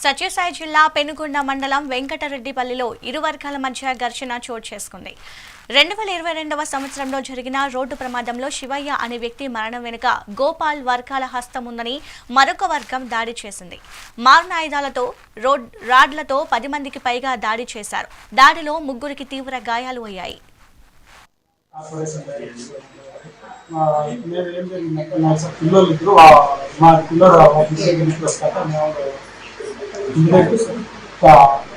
సత్యసాయి జిల్లా పెనుగొండ మండలం వెంకటరెడ్డిపల్లిలో ఇరు వర్గాల మధ్య ఘర్షణ చోటు చేసుకుంది రెండు వేల ఇరవై రెండవ సంవత్సరంలో జరిగిన రోడ్డు ప్రమాదంలో శివయ్య అనే వ్యక్తి మరణం వెనుక గోపాల్ వర్గాల హస్తం ఉందని మరొక వర్గం దాడి చేసింది మారణాయుధాలతో రోడ్ రాడ్లతో పది మందికి పైగా దాడి చేశారు దాడిలో ముగ్గురికి తీవ్ర గాయాలు అయ్యాయి మా ఏం జరిగిందంటే పిల్లలు ఇద్దరు మా పిల్లలు ఆఫీస్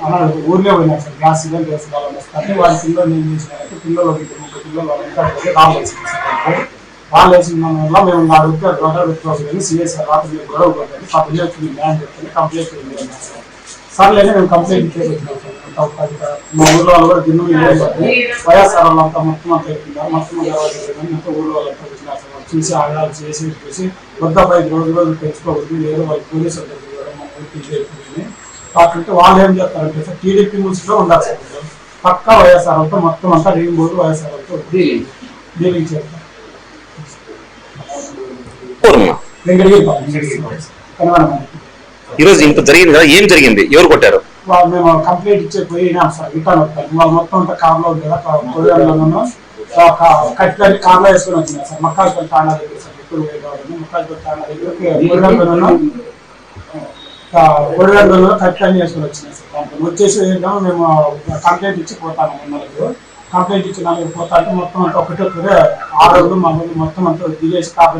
అన్నాడు ఊర్లో పోయినా సార్ గ్యాస్ సిలిండర్ గ్యాస్ కావాలని వస్తాక వాళ్ళ పిల్లలు ఏం చేసినారంటే పిల్లలు ఒక ఇద్దరు ముగ్గురు పిల్లలు వాళ్ళు ఇంట్లో రాళ్ళు వేసింది సార్ రాళ్ళు వేసిన వల్ల మేము అడిగితే గొడవ పెట్టుకోవాలి సిఎస్ రాత్రి మీరు గొడవ పడ్డాను మా పిల్లలకి మీ న్యాయం చెప్తుంది కంప్లైంట్ చేయండి అన్నారు. సార్ సర్లేనే మేము కంప్లైంట్ ఇచ్చే మా ఊర్లో వాళ్ళు కూడా గిన్నె వైఎస్ఆర్ వాళ్ళంతా మొత్తం అంతా పెట్టినారు మొత్తం తర్వాత మొత్తం ఊళ్ళో వాళ్ళంతా పెట్టినారు సార్ చూసి ఆగాలు చేసి చూసి వద్ద పై రోజు రోజు పెంచుకోవద్దు. లేదు వాళ్ళు పోలీసులు మా కూడా మన ఊరికి కాకపోతే వాళ్ళు ఏం చేస్తారంటే సార్ టీడీపీ మున్సిలో ఉండాలి సార్. పక్కా వైఎస్ఆర్ వాళ్ళతో మొత్తం అంతా రీమ్ బోర్డు వైఎస్ఆర్ వాళ్ళతో డీలింగ్ చేస్తారు? ఈరోజు ఇంత జరిగింది కదా ఏం జరిగింది? ఎవరు కొట్టారు? వాళ్ళు మేము కంప్లైంట్ ఇచ్చే పోయినాం సార్ రిటర్న్ వస్తాను వాళ్ళు మొత్తం అంతా కార్లో ఉంది కదా కొడియాలను కట్లని కార్లో వేసుకొని వచ్చినాం సార్. మక్కాలపల్లి తాండా దగ్గర సార్ ఇప్పుడు మక్కాలపల్లి తాండా దగ్గరికి కొడియాలను కొడియాలను కట్లని వేసుకొని వచ్చినాం సార్ వచ్చేసి ఏంటో మేము కంప్లైంట్ ఇచ్చి పోతాము మొన్నలకు కంప్లైంట్ ఇచ్చి నాలుగు పోతాంటే మొత్తం అంతా ఒకటే ఒకటే ఆరోగ్యం మా మొత్తం అంతా దిగేసి కాపీ